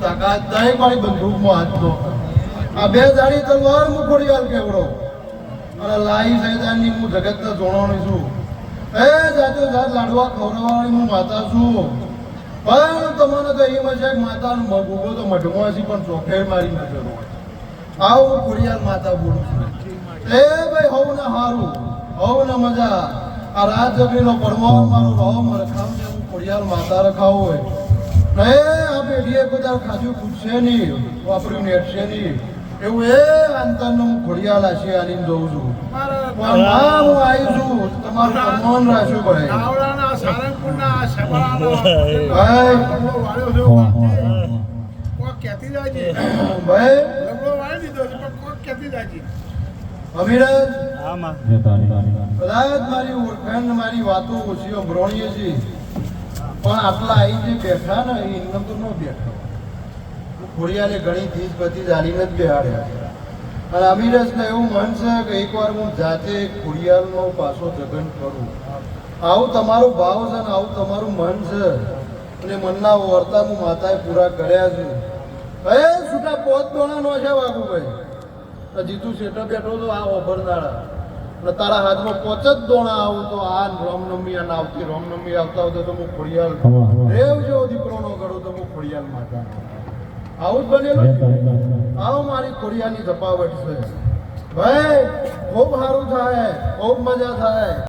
તાકાત દો. આ બે જાડી તલવાર હું ખોડિયાલ કેવડો? અને લાઈ સૈદાનની હું એ લાડવા ખવડાવવાની હું માતા છું. પણ તમને તો એમ છે કે માતાનું ઊભો તો મઢમાં છે પણ ચોખેર મારી નજર આવું હું ખોડિયાલ માતા બોલું છું. એ ભાઈ હોવ ને હારું હોવ ને મજા. આ રાત જગરીનો પડવો મારો ભાવ રખાવ છે હું ખોડિયાલ માતા રખાવ હોય. ને આ પેઢીએ બધા ખાધું ખૂટશે નહીં વાપર્યું નેટશે નહીં. એવું એ અંતરનું હું ઘોડિયાલ હશે આલીને જોઉં છું. હું આવી છું. તમારું મન રાખ્યું ભાઈ. મારી પણ આટલા અહીં જે બેઠા ને એ તો ન બેઠા ખોડિયાને ઘણી ધીજ બધી જાણીને જ બેહાડ્યા અને અમીરજને એવું મન છે કે એકવાર હું જાતે ખોડિયાલનો પાછો જગન કરું આવું તમારો ભાવ છે ને આવું તમારું મન છે. અને મનના વર્તા હું માતાએ પૂરા કર્યા છે. એ છૂટા પોત દોણા નો છે બાબુભાઈ. જીતુ શેઠો બેઠો તો આ ઓભરનાળા અને તારા હાથમાં પોચ જ દોણા આવું તો આ રામનવમી અને આવતી રામનવમી આવતા હોય તો હું ખોડિયાલ રેવ જેવો દીકરો નો કરો તો હું ખોડિયાલ માતા. આવું જ બનેલું આવો મારી ખોડિયાની ધપાવટ છે. ભાઈ ખૂબ સારું થાય. ખૂબ મજા થાય.